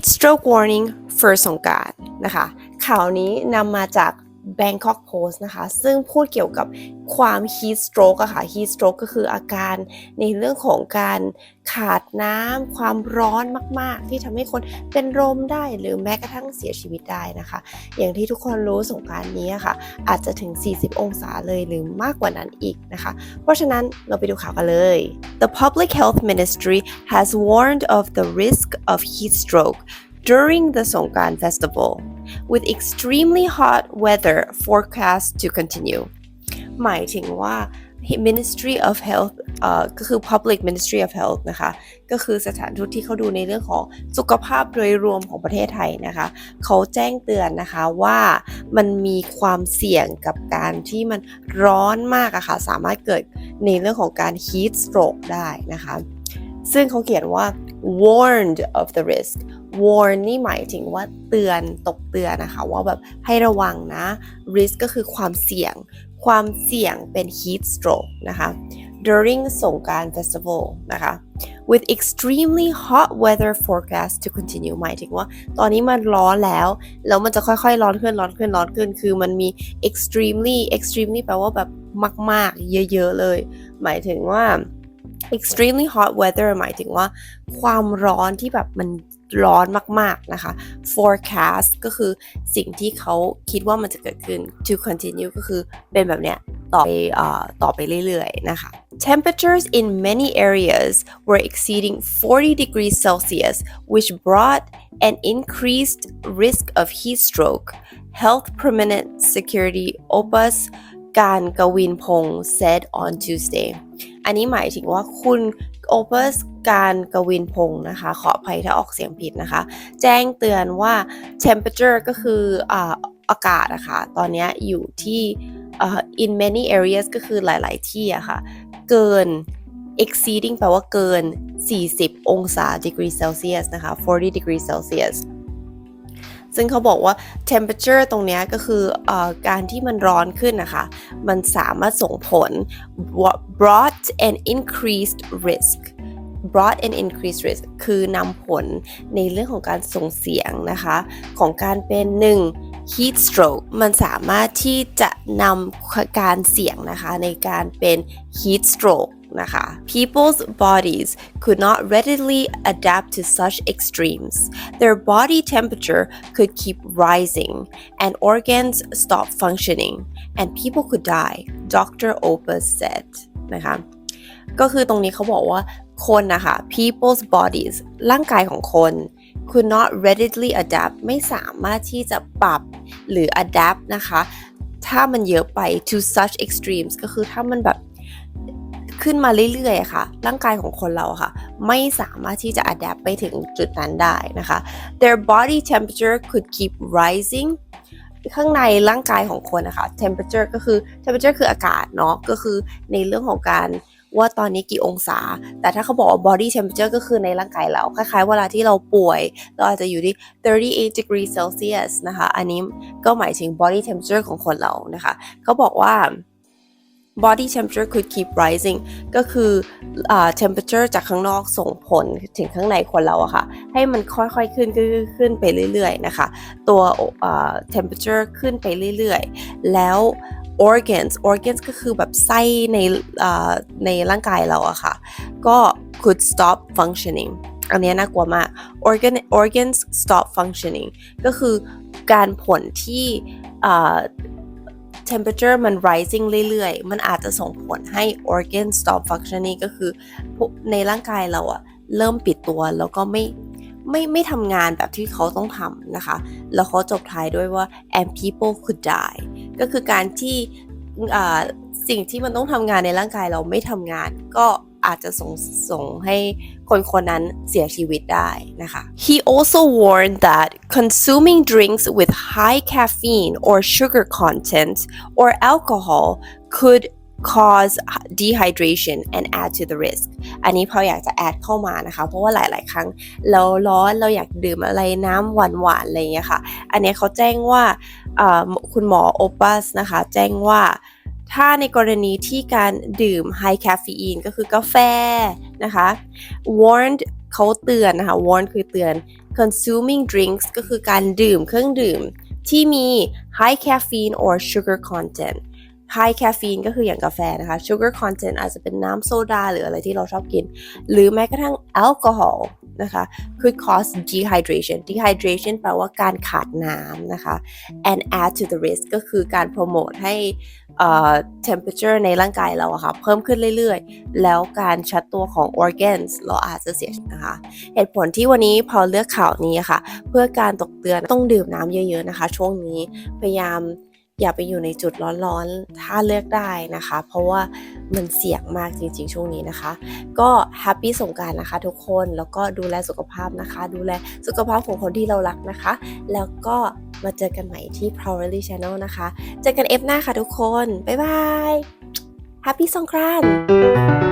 Heat stroke warning for สงการนะคะข่าวนี้นำมาจาก Bangkok Post นะคะ ซึ่งพูดเกี่ยวกับความ heat stroke อะค่ะ heat stroke ก็คืออาการในเรื่องของการขาดน้ำความร้อนมาก ๆ ที่ทำให้คนเป็นลมได้หรือแม้กระทั่งเสียชีวิตได้นะคะ อย่างที่ทุกคนรู้สงการนี้อะค่ะ อาจจะถึง 40 องศาเลยหรือมากกว่านั้นอีกนะคะ เพราะฉะนั้นเราไปดูข่าวกันเลย The Public Health Ministry has warned of the risk of heat stroke during the Songkran festival, with extremely hot weather forecast to continue. หมายถึงว่า Ministry of Health ก็คือ Public Ministry of Health นะคะ ก็คือสถานทูตที่เขาดูในเรื่องของสุขภาพโดยรวมของประเทศไทยนะคะ เขาแจ้งเตือนนะคะว่ามันมีความเสี่ยงกับการที่มันร้อนมากอะค่ะ สามารถเกิดในเรื่องของการ heat stroke ได้นะคะ ซึ่งเขาเขียนว่า warned of the risk warn นี่หมายถึงว่าเตือนตกเตือนนะคะ ว่าแบบให้ระวังนะ risk ก็คือความเสี่ยง ความเสี่ยงเป็น heat stroke นะคะ during สงการ festival นะคะ with extremely hot weather forecast to continue หมายถึงว่า ตอนนี้มันร้อนแล้ว แล้วมันจะค่อยๆ ร้อนขึ้นร้อนขึ้นร้อนขึ้น คือมันมี extremely extremely แปลว่าแบบมาก ๆ เยอะ ๆ เลย หมายถึงว่า extremely hot weather หมายถึงว่า ความร้อนที่แบบมัน ร้อนมากๆนะคะ forecast ก็คือสิ่งที่เขาคิดว่ามันจะเกิดขึ้น to continue ก็คือเป็นแบบเนี้ยต่อไปอต่อไปเรื่อยๆนะคะ Temperatures in many areas were exceeding 40 degrees Celsius, which brought an increased risk of heat stroke. Health Permanent Security Opus การกวินพงศ์ said on Tuesday อันนี้หมายถึงว่าคุณ โอเปสการกวินพงศ์นะคะ ขออภัยถ้าออกเสียงผิดนะคะ แจ้งเตือนว่า temperature ก็คืออากาศนะคะ ตอนนี้อยู่ที่ in many areas ก็คือหลาย ๆ ที่อะค่ะ เกิน exceeding แปลว่าเกิน 40 องศา degree Celsius นะคะ 40 degree Celsius ซึ่งเขาบอกว่า temperature ตรงนี้ก็คือออการที่มันร้อนขึ้นนะคะ มันสามารถส่งผล brought an increased risk brought an increased risk คือนำผลในเรื่องของการส่งเสียงนะคะ ของการเป็นหนึ่ง heat stroke มันสามารถที่จะนำการเสี่ยงนะคะในการเป็น heat stroke นะคะ People's bodies could not readily adapt to such extremes. Their body temperature could keep rising and organs stop functioning and people could die, Dr. Opus said นะคะ ก็คือตรงนี้เขาบอกว่าคนนะคะ people's bodies ร่างกายของคน could not readily adapt ไม่สามารถที่จะปรับหรือ adapt นะคะ ถ้ามันเยอะไป to such extremes ก็คือถ้ามันแบบ ขึ้นมาเรื่อยๆค่ะ ร่างกายของคนเราค่ะ ไม่สามารถที่จะ adapt ไปถึงจุดนั้นได้นะคะ their body temperature could keep rising ข้างในร่างกายของคนนะคะ temperature ก็คือ temperature คืออากาศเนาะก็คือในเรื่องของการว่าตอนนี้กี่องศา แต่ถ้าเขาบอกว่า body temperature ก็คือในร่างกายเราคล้ายๆเวลาที่เราป่วย เราอาจจะอยู่ที่ 38 degree Celsius นะคะ อันนี้ก็หมายถึง body temperature ของคนเรานะคะ เขาบอกว่า body temperature could keep rising ก็คืออ่า temperature จากข้างนอกส่งผลถึงข้างในคนเราอะค่ะ ให้มันค่อยๆขึ้นขึ้นขึ้นไปเรื่อยๆนะคะ ตัวอ่า temperature ขึ้นไปเรื่อยๆ แล้ว organs organs ก็คือแบบไส้ในในร่างกายเราอะค่ะ ก็ could stop functioning อันนี้น่ากลัวมาก organ organs stop functioning ก็คือการผลที่ temperature มัน rising เรื่อยๆ มันอาจจะส่งผลให้ organ stop functioning ก็คือในร่างกายเราอะเริ่มปิดตัวแล้วก็ไม่ไม่ไม่ทำงานแบบที่เขาต้องทำนะคะ แล้วเขาจบท้ายด้วยว่า and people could die ก็คือการที่อ่าสิ่งที่มันต้องทำงานในร่างกายเราไม่ทำงานก็ อาจจะส่งส่งให้คนคนนั้นเสียชีวิตได้นะคะ He also warned that consuming drinks with high caffeine or sugar content or alcohol could cause dehydration and add to the risk อันนี้พออยากจะแอดเข้ามานะคะ เพราะว่าหลาย ๆ ครั้งเราร้อนเราอยากดื่มอะไรน้ำหวาน ๆ อะไรอย่างเงี้ยค่ะ อันนี้เขาแจ้งว่าคุณหมอโอปัสนะคะ แจ้งว่า ถ้าในกรณีที่การดื่มไฮคาเฟีนก็คือกาแฟนะคะ warned เขาเตือนนะคะ warn คือเตือน consuming drinks ก็คือการดื่มเครื่องดื่มที่มี high caffeine or sugar content high caffeine ก็คืออย่างกาแฟนะคะ sugar content อาจจะเป็นน้ำโซดาหรืออะไรที่เราชอบกิน หรือแม้กระทั่งแอลกอฮอล์นะคะ could cause dehydration dehydration แปลว่าการขาดน้ำนะคะ and add to the risk ก็คือการโปรโมทให้ temperature ในร่างกายเราอะค่ะเพิ่มขึ้นเรื่อยๆ แล้วการชัดตัวของ organs เราอาจจะเสียนะคะเหตุผลที่วันนี้พอเลือกข่าวนี้ค่ะ เพื่อการตกเตือนต้องดื่มน้ำเยอะๆนะคะ ช่วงนี้พยายามอย่าไปอยู่ในจุดร้อนๆ ถ้าเลือกได้นะคะ เพราะว่ามันเสี่ยงมากจริงๆ ช่วงนี้นะคะ ก็แฮปปี้สงกรารนะคะทุกคน แล้วก็ดูแลสุขภาพนะคะ ดูแลสุขภาพของคนที่เรารักนะคะ แล้วก็ มาเจอกันใหม่ที่ p r o w e r l y Channel นะคะ เจอกันเอฟหน้าค่ะทุกคน บ๊ายบาย Happy สงกรานต์